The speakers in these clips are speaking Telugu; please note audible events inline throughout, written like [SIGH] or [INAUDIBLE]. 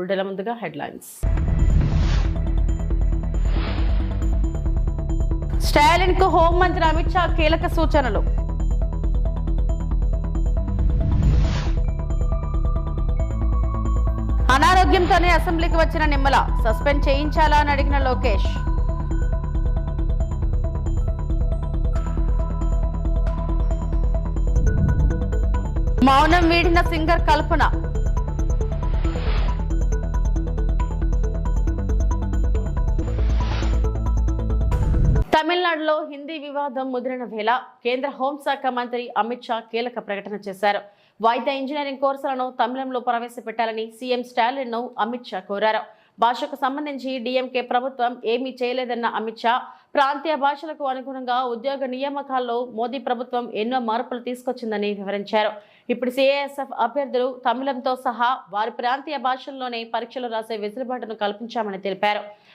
బుల్డెల ముందుగా హెడ్లైన్స్. స్టాలిన్కు హోంమంత్రి అమిత్ షా కీలక సూచనలు. అనారోగ్యంతోనే అసెంబ్లీకి వచ్చిన నిమ్మల సస్పెండ్ చేయించాలా అని అడిగిన లోకేష్. మౌనం వీడిన సింగర్ కల్పన. తమిళనాడులో హిందీ వివాదం ముదిరిన వేళ కేంద్ర హోంశాఖ మంత్రి అమిత్ షా కీలక ప్రకటన చేశారు. వైద్య ఇంజనీరింగ్ కోర్సులను తమిళంలో ప్రవేశపెట్టాలని సీఎం స్టాలిన్ను అమిత్ షా కోరారు. భాషకు సంబంధించి డిఎంకే ప్రభుత్వం ఏమీ చేయలేదన్న అమిత్ షా ప్రాంతీయ భాషలకు అనుగుణంగా ఉద్యోగ నియామకాల్లో మోదీ ప్రభుత్వం ఎన్నో మార్పులు తీసుకొచ్చిందని వివరించారు. ఇప్పుడు సిఐఎస్ఎఫ్ అభ్యర్థులు తమిళంతో సహా వారి ప్రాంతీయ భాషల్లోనే పరీక్షలు రాసే వెసులుబాటును కల్పించామని తెలిపారు.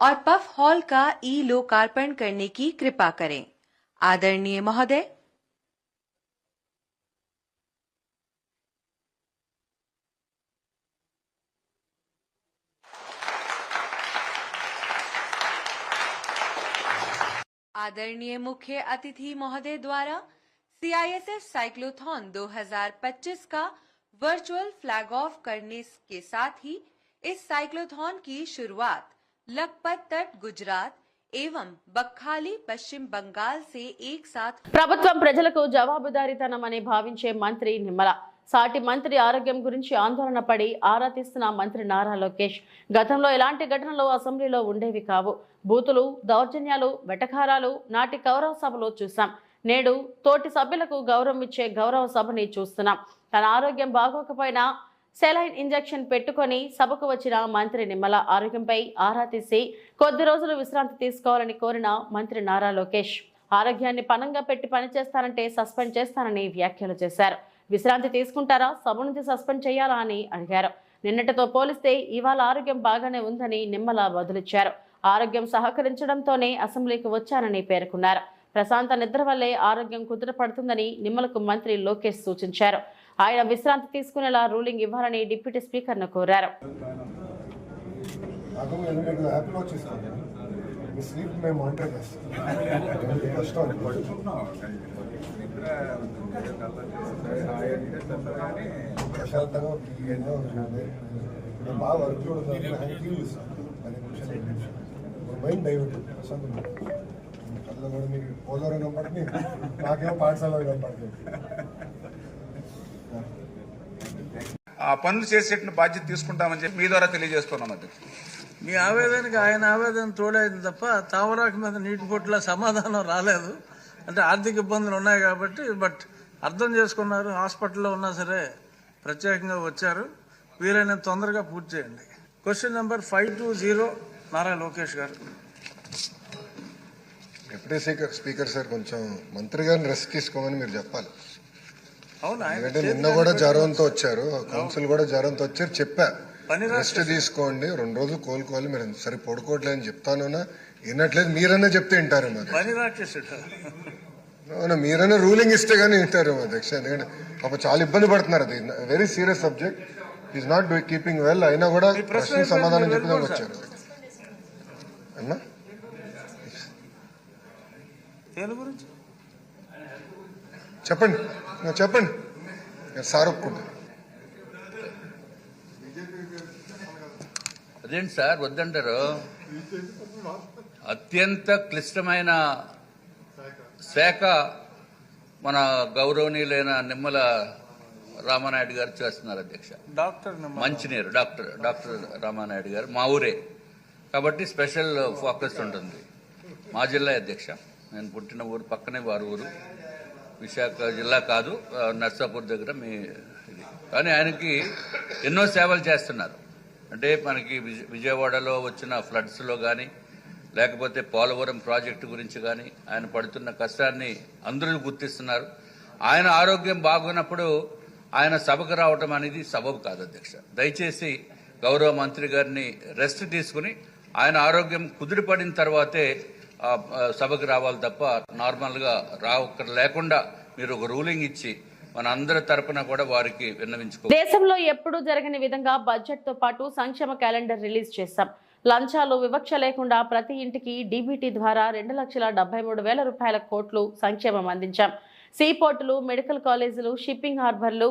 और पफ हॉल का ई लोकार्पण करने की कृपा करें। आदरणीय महोदय। आदरणीय मुख्य अतिथि महोदय द्वारा सीआईएसएफ साइक्लोथॉन 2025 का वर्चुअल फ्लैग ऑफ़ करने के साथ ही इस साइक्लोथॉन की शुरुआत लखपत तट गुजरात एवं बखाली पश्चिम बंगाल से एक साथ ప్రభుత్వం ప్రజలకు జవాబుదారీతనమని భావించే మంత్రి నిమ్మల సాటి మంత్రి ఆరోగ్యం గురించి ఆందోళన పడి ఆరా తీస్తున్న మంత్రి నారా లోకేష్ గతంలో ఎలాంటి ఘటనలు అసెంబ్లీలో ఉండేవి కావు బూతులు దౌర్జన్యాలు వెటకారాలు నాటి గౌరవ సభలో చూసాం నేడు తోటి సభ్యులకు గౌరవం ఇచ్చే గౌరవ సభని చూస్తున్నాం తన ఆరోగ్యం బాగోకపోయినా సెలైన్ ఇంజెక్షన్ పెట్టుకొని సభకు వచ్చిన మంత్రి నిమ్మల ఆరోగ్యంపై ఆరా తీసి కొద్ది రోజులు విశ్రాంతి తీసుకోవాలని కోరిన మంత్రి నారా లోకేష్. ఆరోగ్యాన్ని పనంగా పెట్టి పనిచేస్తానంటే సస్పెండ్ చేస్తానని వ్యాఖ్యలు చేశారు. విశ్రాంతి తీసుకుంటారా? సభ నుంచి సస్పెండ్ చేయాలా అని అడిగారు. నిన్నటితో పోలిస్తే ఇవాళ ఆరోగ్యం బాగానే ఉందని నిమ్మల బదులిచ్చారు. ఆరోగ్యం సహకరించడంతోనే అసెంబ్లీకి వచ్చానని పేర్కొన్నారు. ప్రశాంత నిద్ర వల్లే ఆరోగ్యం కుదుటపడుతుందని నిమ్మలకు మంత్రి లోకేష్ సూచించారు. ఆయన విశ్రాంతి తీసుకునేలా రూలింగ్ ఇవ్వాలని డిప్యూటీ స్పీకర్ను కోరారు. ఏదో ఉంటుంది [LAUGHS] ఇప్పుడు బాగా వర్క్ మైండ్ డైవర్ట్ ప్రశాంతం కళ్ళలో కూడా మీకు పోలవరం కనపడుతుంది నాకేమో పాఠశాల కనపడుతుంది ఆ పనులు చేసేట బాధ్యత తీసుకుంటామని చెప్పి మీ ద్వారా తెలియజేస్తున్నాం అధ్యక్ష మీ ఆవేదనకి ఆయన ఆవేదన తోడైంది తప్ప తావరాకు మీద నీటి పొట్టుల సమాధానం రాలేదు. అంటే ఆర్థిక ఇబ్బందులు ఉన్నాయి కాబట్టి బట్ అర్థం చేసుకున్నారు హాస్పిటల్లో ఉన్నా సరే ప్రత్యేకంగా వచ్చారు. వీలైనంత తొందరగా పూర్తి చేయండి. Question number five two zero Nara Lokesh గారు. డిప్యూటీ స్పీకర్ స్పీకర్ సార్ కొంచెం మంత్రి గారిని రెస్ట్ తీసుకోమని మీరు చెప్పాలి. ఎందుకంటే నిన్న కూడా జ్వరంతో వచ్చారు. కౌన్సిల్ కూడా జ్వరంతో వచ్చారు. చెప్పా. రెస్ట్ తీసుకోండి. రెండు రోజులు కోలుకోవాలి. మీరు సరి పడుకోవట్లేదని చెప్తాను వినట్లేదు. మీరన్నా చెప్తే వింటారు అవునా? మీరన్నా రూలింగ్ ఇస్తే కానీ వింటారు అధ్యక్ష. ఎందుకంటే పాప చాలా ఇబ్బంది పడుతున్నారు అది. Very serious subject is not keeping well అయినా కూడా ప్రశ్న సమాధానం అయిపోయింది, చెప్పి వెళ్ళిపోండి వచ్చారు. అన్నా? చెప్పండి. చెప్పండి. సార్ అదేంటి సార్? వద్దంటారు? అత్యంత క్లిష్టమైన శాఖ మన గౌరవనీయులైన నిమ్మల రామానాయుడు గారు చేస్తున్నారు అధ్యక్ష. డాక్టర్ మంచినీరు డాక్టర్ డాక్టర్ రామానాయుడు గారు మా ఊరే. కాబట్టి స్పెషల్ ఫోకస్ ఉంటుంది. మా జిల్లా అధ్యక్ష. నేను పుట్టిన ఊరు పక్కనే వారి ఊరు. విశాఖ జిల్లా కాదు నర్సాపూర్ దగ్గర మీ ఇది. కానీ ఆయనకి ఎన్నో సేవలు చేస్తున్నారు. అంటే మనకి విజయవాడలో వచ్చిన ఫ్లడ్స్లో కానీ లేకపోతే పోలవరం ప్రాజెక్టు గురించి కానీ ఆయన పడుతున్న కష్టాన్ని అందరూ గుర్తిస్తున్నారు. ఆయన ఆరోగ్యం బాగున్నప్పుడు ఆయన సభకు రావటం అనేది సబబు కాదు అధ్యక్ష. దయచేసి గౌరవ మంత్రి గారిని రెస్ట్ తీసుకుని ఆయన ఆరోగ్యం కుదిరిపడిన తర్వాతే సభకు రావాలి తప్ప నార్మల్గా రా లేకుండా మీరు ఒక రూలింగ్ ఇచ్చి మన అందరి తరపున కూడా వారికి విన్నవించుకో దేశంలో ఎప్పుడూ జరగని విధంగా బడ్జెట్తో పాటు సంక్షేమ క్యాలెండర్ రిలీజ్ చేశాం. లంచాలు వివక్ష లేకుండా ప్రతి ఇంటికి డీబీటీ ద్వారా రెండు లక్షల డెబ్బై మూడు వేల రూపాయల కోట్లు సంక్షేమం అందించాం. సీపోర్టులు మెడికల్ కాలేజీలు షిప్పింగ్ హార్బర్లు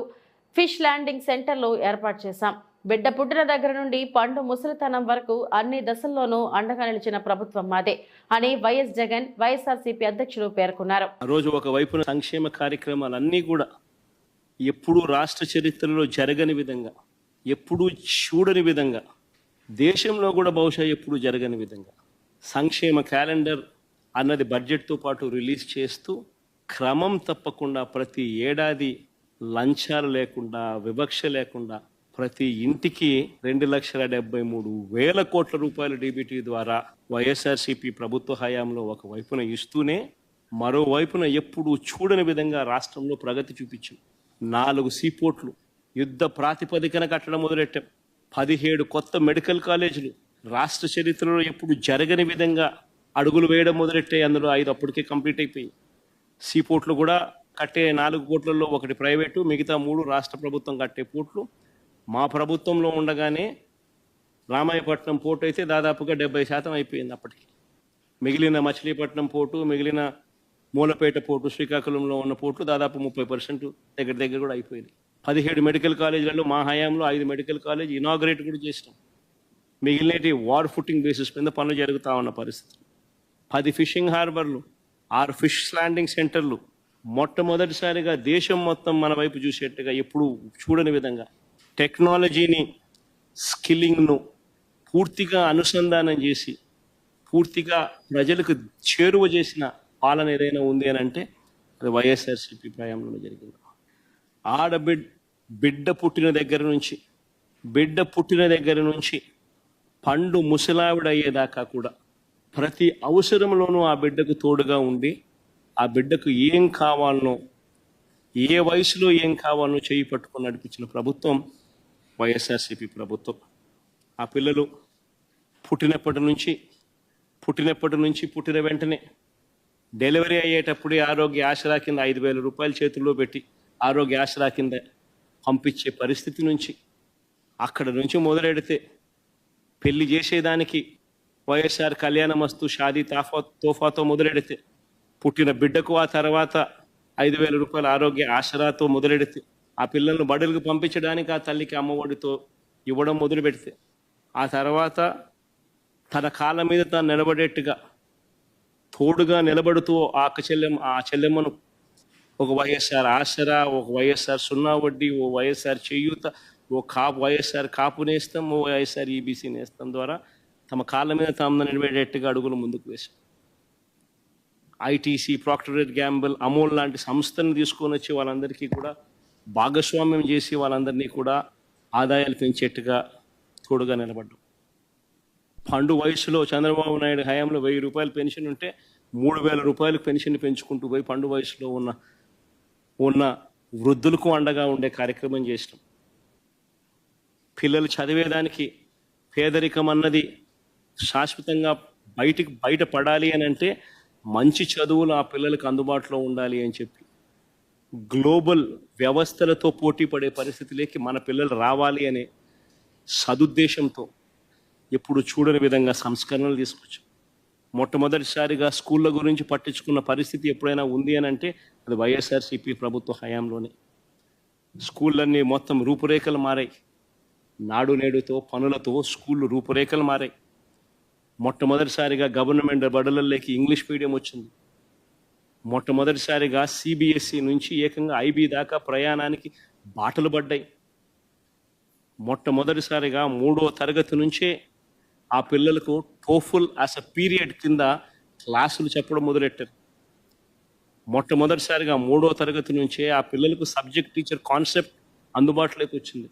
ఫిష్ ల్యాండింగ్ సెంటర్లు ఏర్పాటు చేశాం. బిడ్డ పుట్టిన దగ్గర నుండి పండు ముసలితనం వరకు అన్ని దశల్లోనూ అండగా నిలిచిన ప్రభుత్వం మాదే అని వైఎస్ జగన్ వైఎస్ఆర్సీపీ అధ్యక్షులు పేర్కొన్నారు. రోజు రోజు ఒకవైపున సంక్షేమ కార్యక్రమాలన్నీ కూడా ఎప్పుడూ రాష్ట్ర చరిత్రలో జరగని విధంగా ఎప్పుడూ చూడని విధంగా దేశంలో కూడా బహుశా ఎప్పుడూ జరగని విధంగా సంక్షేమ క్యాలెండర్ అన్నది బడ్జెట్తో పాటు రిలీజ్ చేస్తూ క్రమం తప్పకుండా ప్రతి ఏడాది లంచాలు లేకుండా వివక్ష లేకుండా ప్రతి ఇంటికి రెండు లక్షల డెబ్బై మూడు వేల కోట్ల రూపాయల డీబీటీ ద్వారా వైఎస్ఆర్సీపీ ప్రభుత్వ హయాంలో ఒక వైపున ఇస్తూనే మరోవైపున ఎప్పుడూ చూడని విధంగా రాష్ట్రంలో ప్రగతి చూపించాం. నాలుగు సీపోర్ట్లు యుద్ధ ప్రాతిపదికన కట్టడం మొదలెట్టాం. పదిహేడు కొత్త మెడికల్ కాలేజీలు రాష్ట్ర చరిత్రలో ఎప్పుడు జరగని విధంగా అడుగులు వేయడం మొదలెట్టాయి. అందులో ఐదు అప్పటికే కంప్లీట్ అయిపోయి సీపోర్ట్లు కూడా కట్టే నాలుగు పోర్ట్లలో ఒకటి ప్రైవేటు మిగతా మూడు రాష్ట్ర ప్రభుత్వం కట్టే పోర్ట్లు. మా ప్రభుత్వంలో ఉండగానే రామాయపట్నం పోర్టు అయితే దాదాపుగా డెబ్బై శాతం అయిపోయింది అప్పటికి. మిగిలిన మచిలీపట్నం పోర్టు మిగిలిన మూలపేట పోర్టు శ్రీకాకుళంలో ఉన్న పోర్టు దాదాపు ముప్పై పర్సెంట్ దగ్గర దగ్గర కూడా అయిపోయింది పదిహేడు మెడికల్ కాలేజీలలో మా హయాంలో ఐదు మెడికల్ కాలేజ్ ఇనాగ్రేట్ కూడా చేసినాం. మిగిలినటి వార్ ఫుటింగ్ బేసిస్ మీద పనులు జరుగుతూ ఉన్న పరిస్థితి పది ఫిషింగ్ హార్బర్లు ఆరు ఫిష్ ల్యాండింగ్ సెంటర్లు మొట్టమొదటిసారిగా దేశం మొత్తం మన వైపు చూసేట్టుగా ఎప్పుడు చూడని విధంగా టెక్నాలజీని స్కిల్లింగ్ను పూర్తిగా అనుసంధానం చేసి పూర్తిగా ప్రజలకు చేరువ చేసిన పాలన ఏదైనా ఉంది అని అంటే అది వైఎస్ఆర్సీపీ ప్రయాణంలో జరిగింది. ఆడబిడ్ బిడ్డ పుట్టిన దగ్గర నుంచి బిడ్డ పుట్టిన దగ్గర నుంచి పండు ముసలావిడయ్యేదాకా కూడా ప్రతి అవసరంలోనూ ఆ బిడ్డకు తోడుగా ఉండి ఆ బిడ్డకు ఏం కావాలనో ఏ వయసులో ఏం కావాలనో చేయి పట్టుకొని నడిపించిన ప్రభుత్వం వైఎస్ఆర్సీపీ ప్రభుత్వం. ఆ పిల్లలు పుట్టినప్పటి నుంచి పుట్టినప్పటి నుంచి పుట్టిన వెంటనే డెలివరీ అయ్యేటప్పుడే ఆరోగ్య ఆసరా కింద ఐదు వేల రూపాయలు చేతుల్లో పెట్టి ఆరోగ్య ఆసరా కింద పంపించే పరిస్థితి నుంచి అక్కడ నుంచి మొదలెడితే పెళ్ళి చేసేదానికి వైఎస్ఆర్ కళ్యాణమస్తు షాదీ తాఫా తోఫాతో మొదలెడితే పుట్టిన బిడ్డకు ఆ తర్వాత ఐదు వేల రూపాయల ఆరోగ్య ఆసరాతో మొదలెడితే ఆ పిల్లలను బడులకు పంపించడానికి ఆ తల్లికి అమ్మఒడితో ఇవ్వడం మొదలు పెడితే ఆ తర్వాత తన కాళ్ళ మీద తాను నిలబడేట్టుగా తోడుగా నిలబడుతూ ఆ చెల్లెమ్మ ఆ చెల్లెమ్మను ఒక వైఎస్ఆర్ ఆసరా ఒక వైఎస్ఆర్ సున్నా వడ్డీ ఓ వైఎస్ఆర్ చేయూత ఓ కాపు వైఎస్ఆర్ కాపు నేస్తాం ఓ వైఎస్ఆర్ ఈబీసీ నేస్తం ద్వారా తమ కాళ్ళ మీద తాము నిలబడేట్టుగా అడుగులు ముందుకు వేశాం ఐటీసీ ప్రాక్టరేట్ గ్యాంబుల్ అమోల్ లాంటి సంస్థను తీసుకొని వచ్చి వాళ్ళందరికీ కూడా భాగస్వామ్యం చేసి వాళ్ళందరినీ కూడా ఆదాయాలు పెంచేట్టుగా తోడుగా నిలబడ్డాం. పండు వయసులో చంద్రబాబు నాయుడు హయాంలో వెయ్యి రూపాయలు పెన్షన్ ఉంటే మూడు వేల రూపాయలు పెన్షన్ పెంచుకుంటూ పోయి పండు వయసులో ఉన్న ఉన్న వృద్ధులకు అండగా ఉండే కార్యక్రమం చేసినాం. పిల్లలు చదివేదానికి పేదరికం అన్నది శాశ్వతంగా బయటికి బయట పడాలి అని అంటే మంచి చదువులు ఆ పిల్లలకు అందుబాటులో ఉండాలి అని చెప్పి గ్లోబల్ వ్యవస్థలతో పోటీ పడే పరిస్థితిలోకి మన పిల్లలు రావాలి అనే సదుద్దేశంతో ఎప్పుడు చూడని విధంగా సంస్కరణలు తీసుకొచ్చాం. మొట్టమొదటిసారిగా స్కూళ్ళ గురించి పట్టించుకున్న పరిస్థితి ఎప్పుడైనా ఉంది అని అంటే అది వైఎస్ఆర్సీపీ ప్రభుత్వ హయాంలోనే. స్కూళ్ళన్నీ మొత్తం రూపురేఖలు మారాయి. నాడు నేడుతో పనులతో స్కూళ్ళు రూపురేఖలు మారాయి. మొట్టమొదటిసారిగా గవర్నమెంట్ బడులలోకి ఇంగ్లీష్ మీడియం వచ్చింది. మొట్టమొదటిసారిగా సిబిఎస్ఈ నుంచి ఏకంగా ఐబీ దాకా ప్రయాణానికి బాటలు పడ్డాయి. మొట్టమొదటిసారిగా మూడో తరగతి నుంచే ఆ పిల్లలకు టోఫుల్ యాజ్ అ పీరియడ్ కింద క్లాసులు చెప్పడం మొదలెట్టారు. మొట్టమొదటిసారిగా మూడో తరగతి నుంచే ఆ పిల్లలకు సబ్జెక్ట్ టీచర్ కాన్సెప్ట్ అందుబాటులోకి వచ్చింది.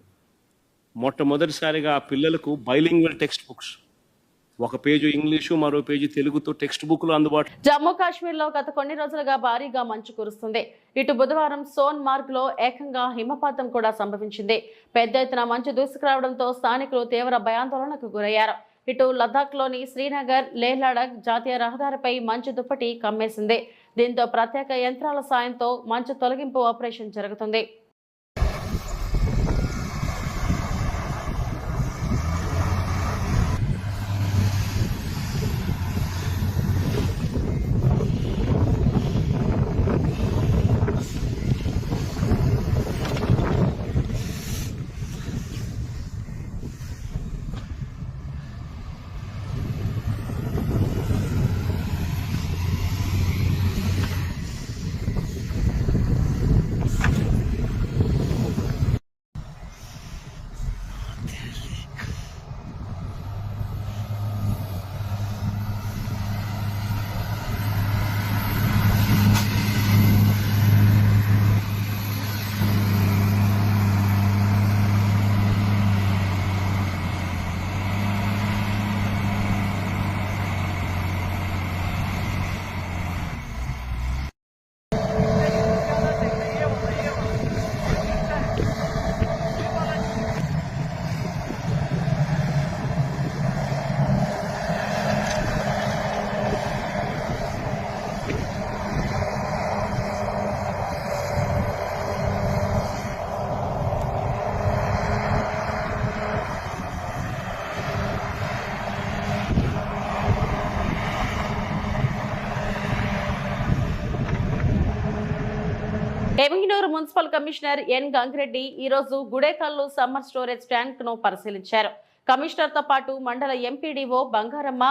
మొట్టమొదటిసారిగా ఆ పిల్లలకు బైలింగ్వల్ టెక్స్ట్ బుక్స్ ఒక పేజీ ఇంగ్లీషు మరో పేజీ తెలుగుతో టెక్స్ట్ బుక్లు అందుబాటు. జమ్మూ కాశ్మీర్లో గత కొన్ని రోజులుగా భారీగా మంచు కురుస్తుంది. ఇటు బుధవారం సోన్ మార్గ్లో ఏకంగా హిమపాతం కూడా సంభవించింది. పెద్ద ఎత్తున మంచు దూసుకురావడంతో స్థానికులు తీవ్ర భయాందోళనకు గురయ్యారు. ఇటు లద్దాఖ్లోని శ్రీనగర్ లేహ్లడక్ జాతీయ రహదారిపై మంచు దుప్పటి కమ్మేసింది. దీంతో ప్రత్యేక యంత్రాల సాయంతో మంచు తొలగింపు ఆపరేషన్ జరుగుతుంది. మున్సిపల్ కమిషనర్ ఎన్ గంగిరెడ్డి ఈరోజు గుడేకల్లు సమ్మర్ స్టోరేజ్ ట్యాంక్ను పరిశీలించారు. కమిషనర్తో పాటు మండల ఎంపీడీఓ బంగారమ్మ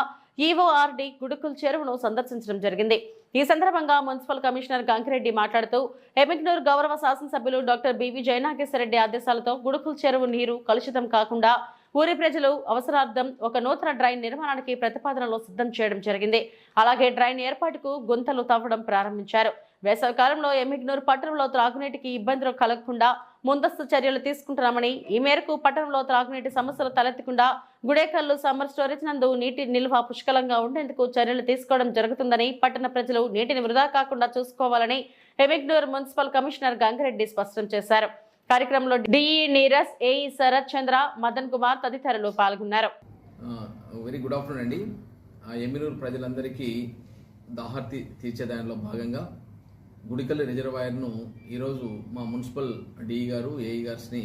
ఈఓఆర్డి గుడుకుల్ చెరువును సందర్శించడం జరిగింది. ఈ సందర్భంగా మున్సిపల్ కమిషనర్ గంగిరెడ్డి మాట్లాడుతూ ఎమిగ్నూర్ గౌరవ శాసనసభ్యులు డాక్టర్ బివి జయనాగేశ్వరరెడ్డి ఆదేశాలతో గుడుకుల్ చెరువు నీరు కలుషితం కాకుండా ఊరి ప్రజలు అవసరార్థం ఒక నూతన డ్రైన్ నిర్మాణానికి ప్రతిపాదనలో సిద్ధం చేయడం జరిగింది. అలాగే డ్రైన్ ఏర్పాటుకు గుంతలు తవ్వడం ప్రారంభించారు. వేసవికాలంలో ఎమ్మిగ్నూరు పట్టణంలో త్రాగునీటికి ఇబ్బందులు కలగకుండా ముందస్తు చర్యలు తీసుకుంటున్నామని ఈ మేరకు పట్టణంలో త్రాగునీటి సమస్యలు తలెత్తకుండా గుడేకల్లు సమ్మర్ స్టోరేజ్ నందు నీటి నిల్వ పుష్కలంగా ఉండేందుకు చర్యలు తీసుకోవడం జరుగుతుందని పట్టణ ప్రజలు నీటిని వృధా కాకుండా చూసుకోవాలని ఎమిగ్నూర్ మున్సిపల్ కమిషనర్ గంగిరెడ్డి స్పష్టం చేశారు. కార్యక్రమంలో డిఈ నీరస్ ఏఈ శరత్ చంద్ర మదన్ కుమార్ తదితరులు పాల్గొన్నారు. వెరీ గుడ్ ఆఫ్టర్నూన్ అండి. ఎమ్మినూరు ప్రజలందరికీ దాహర్తి తీర్చే దానిలో భాగంగా గుడికల్లి రిజర్వాయర్ను ఈరోజు మా మున్సిపల్ డిఈ గారు ఏఈ గార్స్ని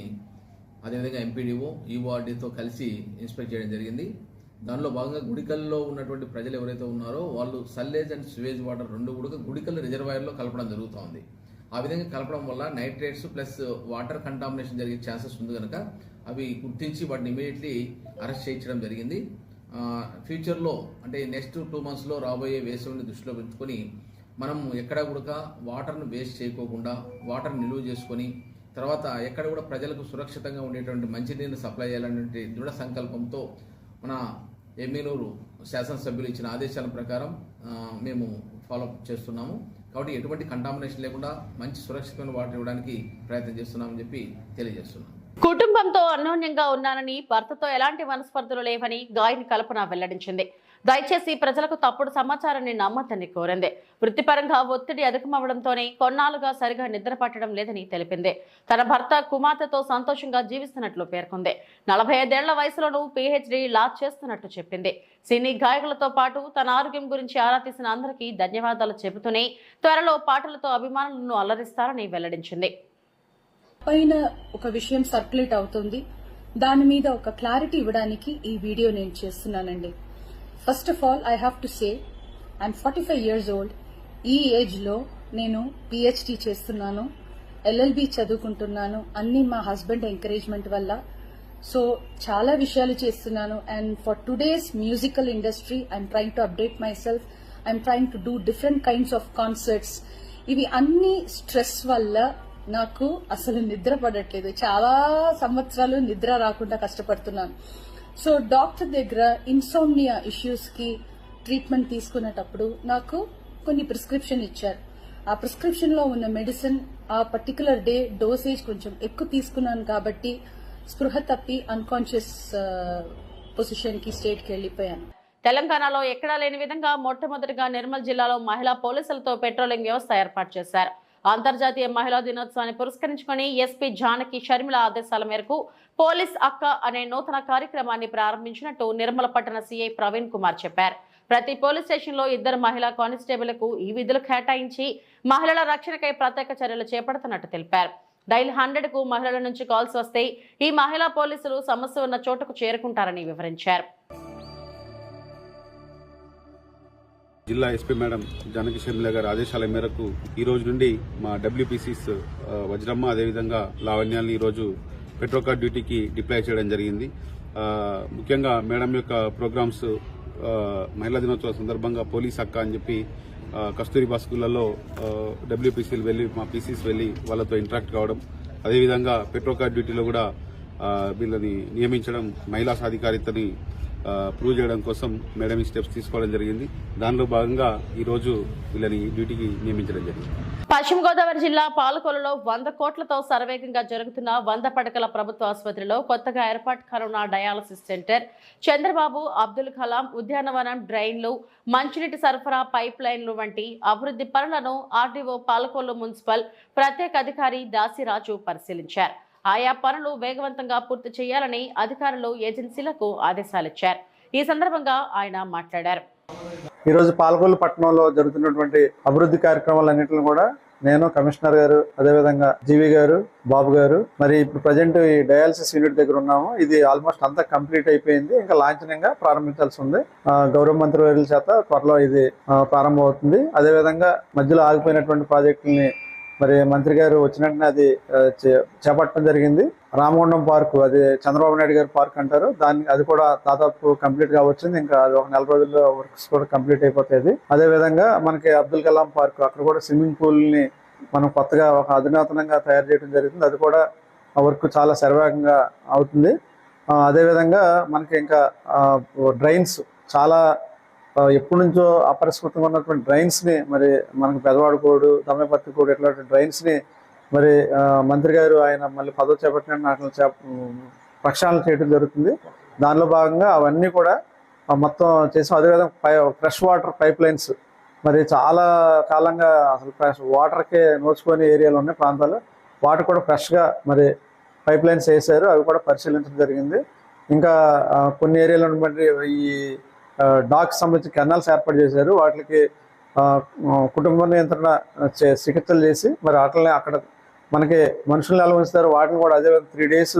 అదేవిధంగా ఎంపీడీఓ ఈఓఆర్డీతో కలిసి ఇన్స్పెక్ట్ చేయడం జరిగింది. దానిలో భాగంగా గుడికల్లో ఉన్నటువంటి ప్రజలు ఎవరైతే ఉన్నారో వాళ్ళు సల్లేజ్ అండ్ సివేజ్ వాటర్ రెండు కూడా గుడికల్ రిజర్వాయర్లో కలపడం జరుగుతోంది. ఆ విధంగా కలపడం వల్ల నైట్రేట్స్ ప్లస్ వాటర్ కంటామినేషన్ జరిగే ఛాన్సెస్ ఉంది కనుక అవి గుర్తించి వాటిని ఇమీడియట్లీ అరెస్ట్ చేయించడం జరిగింది. ఫ్యూచర్లో అంటే నెక్స్ట్ టూ మంత్స్లో రాబోయే వేసవిని దృష్టిలో పెట్టుకొని మనం ఎక్కడ కూడా వాటర్ను వేస్ట్ చేయకోకుండా వాటర్ నిల్వ చేసుకొని తర్వాత ఎక్కడ కూడా ప్రజలకు సురక్షితంగా ఉండేటువంటి మంచినీళ్ళు సప్లై చేయాలనే దృఢ సంకల్పంతో మన ఎమ్మినూరు శాసనసభ్యులు ఇచ్చిన ఆదేశాల ప్రకారం మేము ఫాలోఅప్ చేస్తున్నాము. కాబట్టి ఎటువంటి కంటామినేషన్ లేకుండా మంచి సురక్షితమైన వాటర్ ఇవ్వడానికి ప్రయత్నం చేస్తున్నామని చెప్పి తెలియజేస్తున్నాం. కుటుంబంతో అన్యోన్యంగా ఉన్నానని భర్తతో ఎలాంటి మనస్పర్ధలు లేవని గాయని కల్పన వెల్లడించింది. దయచేసి ప్రజలకు తప్పుడు సమాచారాన్ని నమ్మద్దని కోరింది. వృత్తిపరంగా ఒత్తిడి అధికమవడంతోనే కొన్నాళ్ళుగా సరిగా నిద్ర పట్టడం లేదని తెలిపింది. తన భర్త కుమార్తెతో సంతోషంగా జీవిస్తున్నట్లు పేర్కొంది. నలభై ఐదేళ్ళ వయసులోనూ పీహెచ్డీ లా చేస్తున్నట్టు చెప్పింది. సినీ గాయకులతో పాటు తన ఆరోగ్యం గురించి ఆరా తీసిన అందరికీ ధన్యవాదాలు చెబుతూనే త్వరలో పాటలతో అభిమానులను అల్లరిస్తారని వెల్లడించింది. పైన ఒక విషయం సర్క్యులేట్ అవుతుంది. దాని మీద ఒక క్లారిటీ ఇవ్వడానికి ఈ వీడియో నేను చేస్తున్నానండి. First of all I have to say I'm forty five years old ఈ ఏజ్లో నేను పిహెచ్డి చేస్తున్నాను ఎల్ఎల్బి చదువుకుంటున్నాను అన్ని మా హస్బెండ్ ఎంకరేజ్మెంట్ వల్ల. సో చాలా విషయాలు చేస్తున్నాను. And for today's musical industry I'm trying to update myself I'm trying to do different kinds of concerts ఇవి అన్ని స్ట్రెస్ వల్ల నాకు అసలు నిద్ర పడట్లేదు. చాలా సంవత్సరాలు నిద్ర రాకుండా కష్టపడుతున్నాను. సో డాక్టర్ దగ్గర ఇన్సోమ్నియా ఇష్యూస్కి ట్రీట్మెంట్ తీసుకునేటప్పుడు నాకు కొన్ని ప్రిస్క్రిప్షన్ ఇచ్చారు. ఆ ప్రిస్క్రిప్షన్లో ఉన్న మెడిసిన్ ఆ పర్టికులర్ డే డోసేజ్ కొంచెం ఎక్కువ తీసుకున్నాను కాబట్టి స్పృహ తప్పి అన్కాన్షియస్ పొజిషన్కి స్టేట్కి వెళ్ళిపోయాను. తెలంగాణలో ఎక్కడా లేని విధంగా మొట్టమొదటిగా నిర్మల్ జిల్లాలో మహిళా పోలీసులతో పెట్రోలింగ్ వ్యవస్థ ఏర్పాటు చేశారు. అంతర్జాతీయ మహిళా దినోత్సవాన్ని పురస్కరించుకొని ఎస్పీ జానకి షర్మిల ఆదేశాల మేరకు పోలీస్ అక్క అనే నూతన కార్యక్రమాన్ని ప్రారంభించినట్టు నిర్మల పట్టణ సీఐ ప్రవీణ్ కుమార్ చెప్పారు. ప్రతి పోలీస్ స్టేషన్లో ఇద్దరు మహిళా కానిస్టేబుల్కు ఈ విధులు కేటాయించి మహిళల రక్షణకై ప్రత్యేక చర్యలు చేపడుతున్నట్టు తెలిపారు. డైల్ హండ్రెడ్కు మహిళల నుంచి కాల్స్ వస్తే ఈ మహిళా పోలీసులు సమస్య ఉన్న చోటుకు చేరుకుంటారని వివరించారు. జిల్లా ఎస్పీ మేడం జానకి షర్మిల గారి ఆదేశాల మేరకు ఈ రోజు నుండి మా డబ్ల్యూపీసీస్ వజ్రమ్మ అదేవిధంగా లావణ్యాన్ని ఈరోజు పెట్రోకార్ డ్యూటీకి డిప్లాయ్ చేయడం జరిగింది. ముఖ్యంగా మేడం యొక్క ప్రోగ్రామ్స్ మహిళా దినోత్సవ సందర్భంగా పోలీస్ అక్క అని చెప్పి కస్తూరి కస్తూరిబా స్కూళ్ళలో డబ్ల్యూపీసీలు వెళ్ళి మా పీసీస్ వెళ్ళి వాళ్ళతో ఇంటరాక్ట్ కావడం అదేవిధంగా పెట్రోకార్ డ్యూటీలో కూడా వీళ్ళని నియమించడం మహిళా సాధికారితని ప్రూవ్ చేయడం కోసం మేడం ఈ స్టెప్స్ తీసుకోవడం జరిగింది. దానిలో భాగంగా ఈ రోజు వీళ్ళని డ్యూటీకి నియమించడం జరిగింది. పశ్చిమ గోదావరి జిల్లా పాలకొలలో వంద కోట్లతో శరవేగంగా జరుగుతున్న వంద పడకల ప్రభుత్వ ఆసుపత్రిలో కొత్తగా ఏర్పాటు కానున్న డయాలసిస్ సెంటర్ చంద్రబాబు అబ్దుల్ కలాం ఉద్యానవనం డ్రైన్లు మంచినీటి సరఫరా పైప్ లైన్లు వంటి అభివృద్ధి పనులను ఆర్డీఓ పాలకొల్లు మున్సిపల్ ప్రత్యేక అధికారి దాసిరాజు పరిశీలించారు. ఆయా పనులు వేగవంతంగా పూర్తి చేయాలని అధికారులు ఏజెన్సీలకు ఆదేశాలిచ్చారు. ఈ సందర్భంగా ఆయన మాట్లాడారు. ఈరోజు పాల్గొలు పాలకొల్లు పట్టణంలో జరుగుతున్నటువంటి అభివృద్ధి కార్యక్రమాలన్నింటిని కూడా నేను కమిషనర్ గారు అదేవిధంగా జీవి గారు బాబు గారు మరి ఇప్పుడు ప్రజెంట్ ఈ డయాలసిస్ యూనిట్ దగ్గర ఉన్నాము. ఇది ఆల్మోస్ట్ అంతా కంప్లీట్ అయిపోయింది. ఇంకా లాంఛనంగా ప్రారంభించాల్సి ఉంది. గౌరవ మంత్రి వారి చేత త్వరలో ఇది ప్రారంభమవుతుంది. అదేవిధంగా మధ్యలో ఆగిపోయినటువంటి ప్రాజెక్టుల్ని మరి మంత్రి గారు వచ్చిన వెంటనే అది చే- చేపట్టడం జరిగింది. రామగుండం పార్క్ అది చంద్రబాబు నాయుడు గారి పార్క్ అంటారు. దాన్ని అది కూడా దాదాపు కంప్లీట్గా వచ్చింది. ఇంకా అది ఒక నెల రోజుల్లో వర్క్స్ కూడా కంప్లీట్ అయిపోతాయి. అదే విధంగా మనకి అబ్దుల్ కలాం పార్క్ అక్కడ కూడా స్విమ్మింగ్ పూల్ని మనం కొత్తగా ఒక అధునాతనంగా తయారు చేయడం జరుగుతుంది. అది కూడా ఆ వర్క్ చాలా శరవేగంగా అవుతుంది. అదేవిధంగా మనకి ఇంకా డ్రైన్స్ చాలా ఎప్పటి నుంచో అపరిష్కృతంగా ఉన్నటువంటి డ్రైన్స్ని మరి మనకు పెదవాడు కోడు దమ్మపత్తి కోడు ఇట్లాంటి డ్రైన్స్ని మరి మంత్రి గారు ఆయన మళ్ళీ పదవి చేపట్టిన వాటిని ప్రక్షాళన చేయడం జరుగుతుంది. దానిలో భాగంగా అవన్నీ కూడా మొత్తం చేసాం అదేవిధంగా పై ఫ్రెష్ వాటర్ పైప్ లైన్స్ మరి చాలా కాలంగా అసలు ఫ్రెష్ వాటర్కే నోచుకొని ఏరియాలు ఉన్నాయి ప్రాంతాలు వాటర్ కూడా ఫ్రెష్గా మరి పైప్ లైన్స్ వేసారు అవి కూడా పరిశీలించడం జరిగింది. ఇంకా కొన్ని ఏరియాలో ఉన్నటువంటి ఈ డాక్స్ సంబంధించి కెనాల్స్ ఏర్పాటు చేశారు. వాటికి కుటుంబ నియంత్రణ చే- చికిత్సలు చేసి మరి వాటిని అక్కడ మనకి మనుషులు ఎలా ఉంచుతారు వాటిని కూడా అదే త్రీ డేస్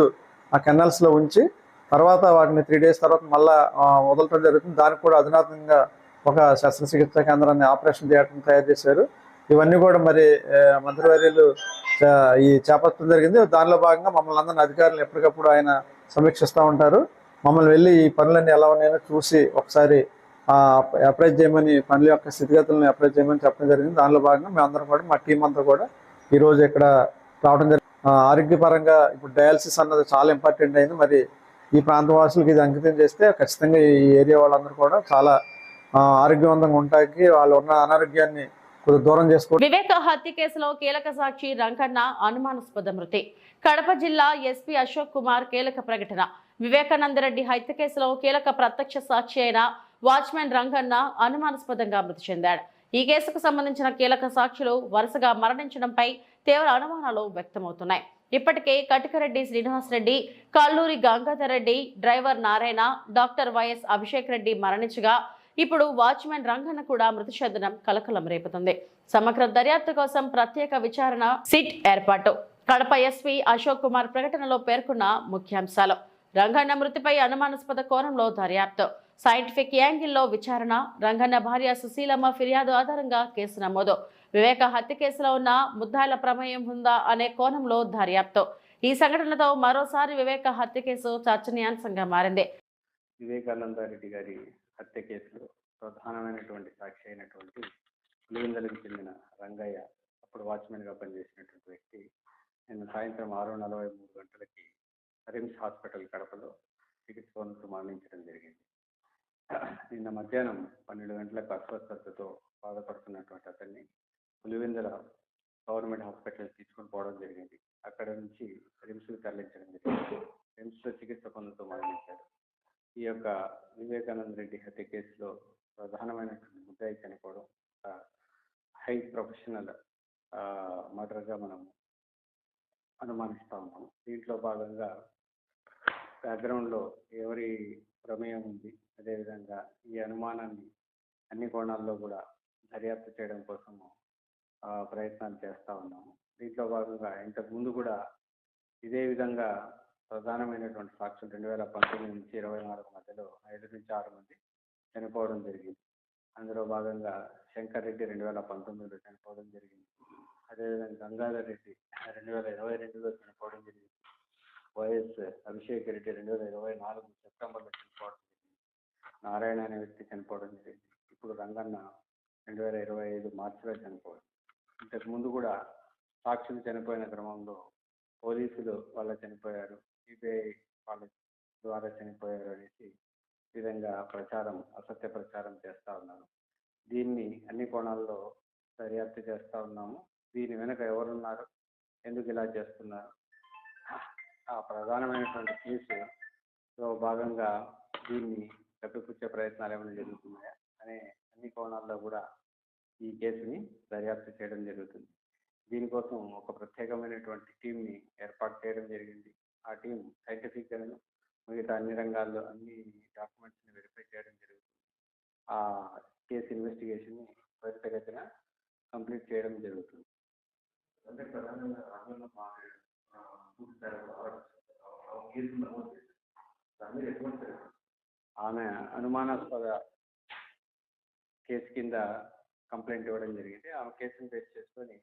ఆ కెనాల్స్లో ఉంచి తర్వాత వాటిని త్రీ డేస్ తర్వాత మళ్ళా వదలటం జరుగుతుంది. దానికి కూడా అధునాతనంగా ఒక శస్త్రచికిత్స కేంద్రాన్ని ఆపరేషన్ థియేటర్ని తయారు చేశారు. ఇవన్నీ కూడా మరి మంత్రివర్యులు ఈ చేపట్టడం జరిగింది. దానిలో భాగంగా మమ్మల్ని అందరిని అధికారులు ఎప్పటికప్పుడు ఆయన సమీక్షిస్తూ ఉంటారు. మమ్మల్ని వెళ్ళి ఈ పనులన్నీ ఎలా ఉన్నాయో చూసి ఒకసారి అప్రైజ్ చేయమని పనుల యొక్క స్థితిగతులను అప్రైజ్ చేయమని చెప్పడం జరిగింది. దానిలో భాగంగా మేమందరం కూడా మా టీం అంతా కూడా ఈ రోజు ఇక్కడ రావడం జరిగింది. ఆరోగ్యపరంగా ఇప్పుడు డయాలసిస్ అన్నది చాలా ఇంపార్టెంట్ అయింది. మరి ఈ ప్రాంత వాసులకు ఇది అంకితం చేస్తే ఖచ్చితంగా ఈ ఏరియా వాళ్ళందరూ కూడా చాలా ఆరోగ్యవంతంగా ఉంటాకి వాళ్ళు ఉన్న అనారోగ్యాన్ని కొద్దిగా దూరం చేసుకోవడం వివేక హత్య కేసులో కీలక సాక్షి రంగన్న అనుమానాస్పద మృతి. కడప జిల్లా ఎస్పీ అశోక్ కుమార్ కీలక ప్రకటన. వివేకానందరెడ్డి హత్య కేసులో కీలక ప్రత్యక్ష సాక్షి అయిన వాచ్మెన్ రంగన్న అనుమానాస్పదంగా మృతి చెందాడు. ఈ కేసుకు సంబంధించిన కీలక సాక్షులు వరుసగా మరణించడంపై తీవ్ర అనుమానాలు వ్యక్తమవుతున్నాయి. ఇప్పటికే Katikareddy Srinivas Reddy Kalluri Gangadhar Reddy driver Narayana doctor YS Abhishek Reddy మరణించగా ఇప్పుడు వాచ్మెన్ రంగన్న కూడా మృతి చెందడం కలకలం రేపుతుంది. సమగ్ర దర్యాప్తు కోసం ప్రత్యేక విచారణ సిట్ ఏర్పాటు. కడప ఎస్పీ అశోక్ కుమార్ ప్రకటనలో పేర్కొన్న ముఖ్యాంశాలు. రంగన్న మృతిపై అనుమానాస్పద కోణంలో దర్యాప్తు. సైంటిఫిక్ యాంగిల్లో విచారణ రంగన్న భార్య సుశీలమ్మ ఫిర్యాదు ఆధారంగా కేసు నమోదు. వివేక హత్య కేసులో ఉన్న ముద్దాయిల ప్రమేయం ఉందా అనే కోణంలో దర్యాప్తు. ఈ సంఘటనతో మరోసారి వివేక హత్య కేసు చర్చనీయాంశంగా మారింది. వివేకానందారెడ్డి గారి హత్య కేసులో ప్రధానమైనటువంటి సాక్షి అయినటువంటి పులివెందలకు చెందిన రంగయ్య అప్పుడు వాచ్మెన్గా పనిచేసినటువంటి వ్యక్తి నిన్న సాయంత్రం ఆరు నలభై మూడు గంటలకి రిమ్స్ హాస్పిటల్ కడపలో చికిత్స పొందుతూ మరణించడం జరిగింది. నిన్న మధ్యాహ్నం పన్నెండు గంటలకు అస్వస్థతతో బాధపడుతున్నటువంటి అతన్ని పులివెందుల గవర్నమెంట్ హాస్పిటల్ తీసుకొని పోవడం జరిగింది. అక్కడ నుంచి రిమ్స్కి తరలించడం జరిగింది. రిమ్స్లో చికిత్స పొందుతూ మరణించారు. ఈ యొక్క వివేకానంద రెడ్డి హత్య కేసులో ప్రధానమైనటువంటి ముద్దాయి చనిపోవడం హై ప్రొఫెషనల్ మర్డర్గా మనం అనుమానిస్తూ ఉన్నాము దీంట్లో భాగంగా బ్యాక్గ్రౌండ్లో ఎవరి ప్రమేయం ఉంది అదేవిధంగా ఈ అనుమానాన్ని అన్ని కోణాల్లో కూడా దర్యాప్తు చేయడం కోసము ప్రయత్నాలు చేస్తూ ఉన్నాము. దీంట్లో భాగంగా ఇంతకు ముందు కూడా ఇదే విధంగా ప్రధానమైనటువంటి సాక్షులు రెండు వేల పంతొమ్మిది నుంచి ఇరవై నాలుగు మధ్యలో ఐదు నుంచి ఆరు మంది చనిపోవడం జరిగింది. అందులో భాగంగా శంకర్ రెడ్డి రెండు వేల పంతొమ్మిదిలో చనిపోవడం జరిగింది. అదేవిధంగా గంగాధర్ రెడ్డి రెండు వేల ఇరవై రెండులో చనిపోవడం జరిగింది. వైఎస్ అభిషేక్ రెడ్డి రెండు వేల ఇరవై నాలుగు సెప్టెంబర్లో చనిపోవడం జరిగింది. నారాయణ అనే వ్యక్తి చనిపోవడం జరిగింది. ఇప్పుడు రంగన్న రెండు వేల ఇరవై ఐదు మార్చిలో చనిపోవడం ఇంతకు ముందు కూడా సాక్షులు చనిపోయిన క్రమంలో పోలీసులు వాళ్ళ చనిపోయారు. సిబిఐ వాళ్ళ ద్వారా చనిపోయారు అనేసి ఈ విధంగా ప్రచారం అసత్య ప్రచారం చేస్తూ ఉన్నారు దీన్ని అన్ని కోణాల్లో దర్యాప్తు చేస్తూ ఉన్నాము. దీని వెనుక ఎవరున్నారు? ఎందుకు ఇలా చేస్తున్నారు? ఆ ప్రధానమైనటువంటి కేసులో భాగంగా దీన్ని కప్పిపుచ్చే ప్రయత్నాలు ఏమైనా జరుగుతున్నాయా? అనే అన్ని కోణాల్లో కూడా ఈ కేసుని దర్యాప్తు చేయడం జరుగుతుంది. దీనికోసం ఒక ప్రత్యేకమైనటువంటి టీంని ఏర్పాటు చేయడం జరిగింది. ఆ టీం సైంటిఫిక్గాను మిగతా అన్ని రంగాల్లో అన్ని డాక్యుమెంట్స్ని వెరిఫై చేయడం జరుగుతుంది. ఆ కేసు ఇన్వెస్టిగేషన్ని త్వరితగతిన కంప్లీట్ చేయడం జరుగుతుంది. అంటే ప్రధానంగా రాష్ట్రంలో ఆమె అనుమానాస్పద కేసు కింద కంప్లైంట్ ఇవ్వడం జరిగింది. ఆమె కేసును బేస్ చేసుకొని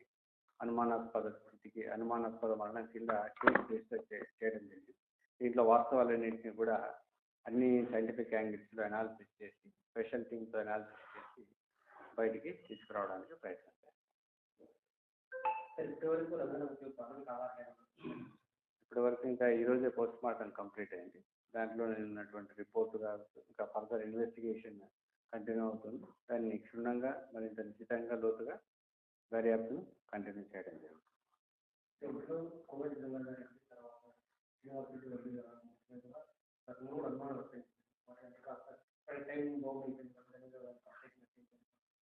అనుమానాస్పద స్థితికి అనుమానాస్పద మరణం కింద కేసు రిజిస్టర్ చేయడం జరిగింది. దీంట్లో వాస్తవాలన్నింటినీ కూడా అన్ని సైంటిఫిక్ యాంగిల్స్లో అనాలిసిస్ చేసి స్పెషల్ టీమ్తో అనాలిసిస్ చేసి బయటికి తీసుకురావడానికి ప్రయత్నం ఇప్పటి వరకు ఇంకా ఈ రోజే పోస్ట్ మార్టం కంప్లీట్ అయింది. దాంట్లో ఉన్నటువంటి రిపోర్ట్ ఇంకా ఫర్దర్ ఇన్వెస్టిగేషన్ కంటిన్యూ అవుతుంది. దాన్ని క్షుణ్ణంగా మరింత నిశ్చితంగా లోతుగా దర్యాప్తును కంటిన్యూ చేయడం జరుగుతుంది.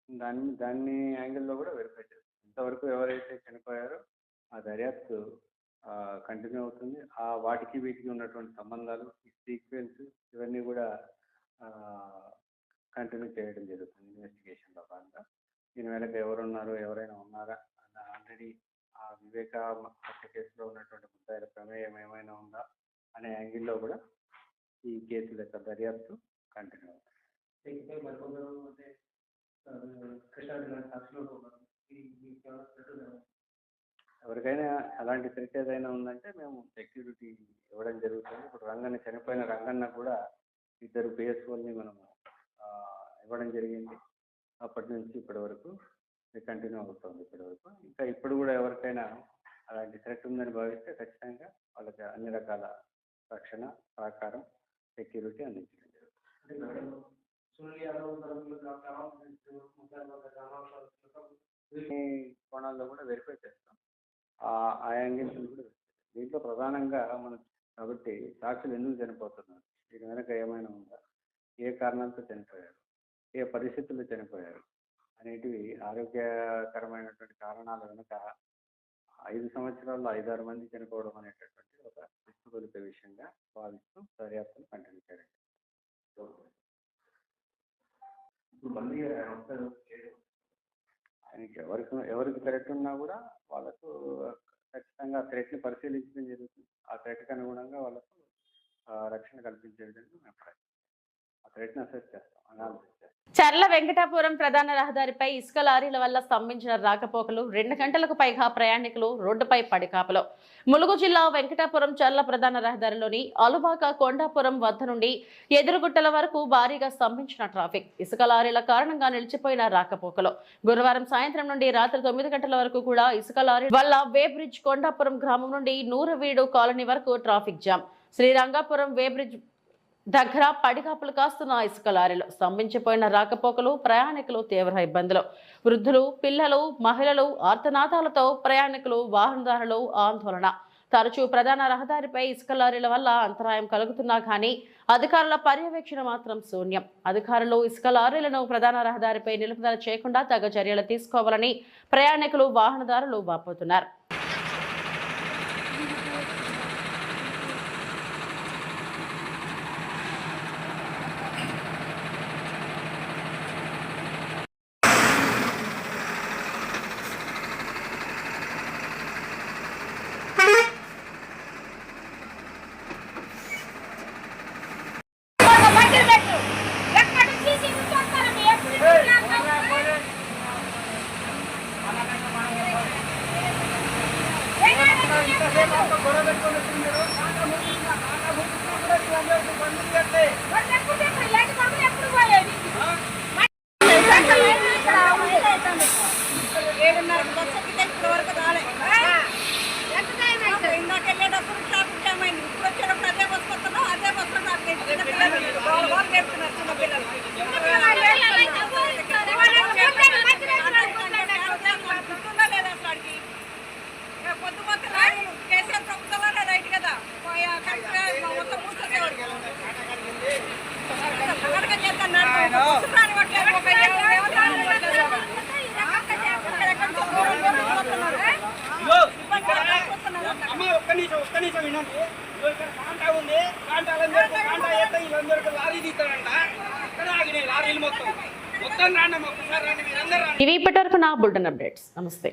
దాన్ని దాన్ని యాంగిల్లో కూడా వెరిఫై చేస్తాం ఇంతవరకు ఎవరైతే చనిపోయారో ఆ దర్యాప్తు కంటిన్యూ అవుతుంది. ఆ వాటికి వీటికి ఉన్నటువంటి సంబంధాలు ఈ సీక్వెన్స్ ఇవన్నీ కూడా కంటిన్యూ చేయడం జరుగుతుంది ఇన్వెస్టిగేషన్లో భాగంగా. దీని వెనక ఎవరున్నారు ఎవరైనా ఉన్నారా ఆల్రెడీ ఆ వివేక హత్య కేసులో ఉన్నటువంటి ముద్దాయిల ప్రమేయం ఏమైనా ఉందా అనే యాంగిల్లో కూడా ఈ కేసు యొక్క దర్యాప్తు కంటిన్యూ అవుతుంది. ఎవరికైనా అలాంటి థ్రెట్ ఏదైనా ఉందంటే మేము సెక్యూరిటీ ఇవ్వడం జరుగుతుంది. ఇప్పుడు రంగన్న చనిపోయిన రంగన్న కూడా ఇద్దరు పిఎస్ఓల్ని మనము ఇవ్వడం జరిగింది. అప్పటి నుంచి ఇప్పటి వరకు ఇది కంటిన్యూ అవుతుంది ఇప్పటి వరకు ఇంకా ఇప్పుడు కూడా ఎవరికైనా అలాంటి థ్రెట్ ఉందని భావిస్తే ఖచ్చితంగా వాళ్ళకి అన్ని రకాల రక్షణ సహకారం సెక్యూరిటీ అందించడం జరుగుతుంది. కోణాల్లో కూడా వెరిఫై చేస్తాం. ఆ ఆ యాంగిల్స్ కూడా దీంట్లో ప్రధానంగా మనం కాబట్టి సాక్షులు ఎందుకు చనిపోతున్నారు? దీని వెనక ఏమైనా ఉందా? ఏ కారణంతో చనిపోయారు? ఏ పరిస్థితుల్లో చనిపోయారు? అనేటివి ఆరోగ్యకరమైనటువంటి కారణాల వెనుక ఐదు సంవత్సరాల్లో ఐదారు మంది చనిపోవడం అనేటటువంటి ఒక విస్తుగొలిపే విషయంగా భావిస్తూ దర్యాప్తును కంటిన్యూ చేయండి. ఇప్పుడు మళ్ళీ ఎవరికి ఎవరికి థ్రెట్ ఉన్నా కూడా వాళ్ళకు ఖచ్చితంగా ఆ థ్రెట్ని పరిశీలించడం జరుగుతుంది. ఆ థ్రెట్కి అనుగుణంగా వాళ్ళకు రక్షణ కల్పించే విధంగా మేము ప్రయత్నిస్తాం. చర్ల వెంకటాపురం ప్రధాన రహదారిపై ఇసుక లారీల వల్ల స్తంభించిన రాకపోకలు రెండు గంటలకు పైగా ప్రయాణికులు రోడ్డుపై పడికాపలు ములుగు జిల్లా వెంకటాపురం చర్ల ప్రధాన రహదారిలోని అలుబాక కొండాపురం వద్ద నుండి ఎదురుగుట్టల వరకు భారీగా స్తంభించిన ట్రాఫిక్. ఇసుక లారీల కారణంగా నిలిచిపోయిన రాకపోకలు. గురువారం సాయంత్రం నుండి రాత్రి తొమ్మిది గంటల వరకు కూడా ఇసుక లారీ వల్ల వే బ్రిడ్జ్ కొండాపురం గ్రామం నుండి నూరవీడు కాలనీ వరకు traffic jam. Srirangapuram way bridge దగ్గర పడిగాపులు కాస్తున్న ఇసుక లారీలు స్తంభించిపోయిన రాకపోకలు ప్రయాణికులు తీవ్ర ఇబ్బందులు. వృద్ధులు పిల్లలు మహిళలు ఆర్తనాదాలతో ప్రయాణికులు వాహనదారులు ఆందోళన. తరచూ ప్రధాన రహదారిపై ఇసుక లారీల వల్ల అంతరాయం కలుగుతున్నా కానీ అధికారుల పర్యవేక్షణ మాత్రం శూన్యం. అధికారులు ఇసుక లారీలను ప్రధాన రహదారిపై నిలుపుదల చేయకుండా తగ చర్యలు తీసుకోవాలని ప్రయాణికులు వాహనదారులు వాపోతున్నారు. Namastê.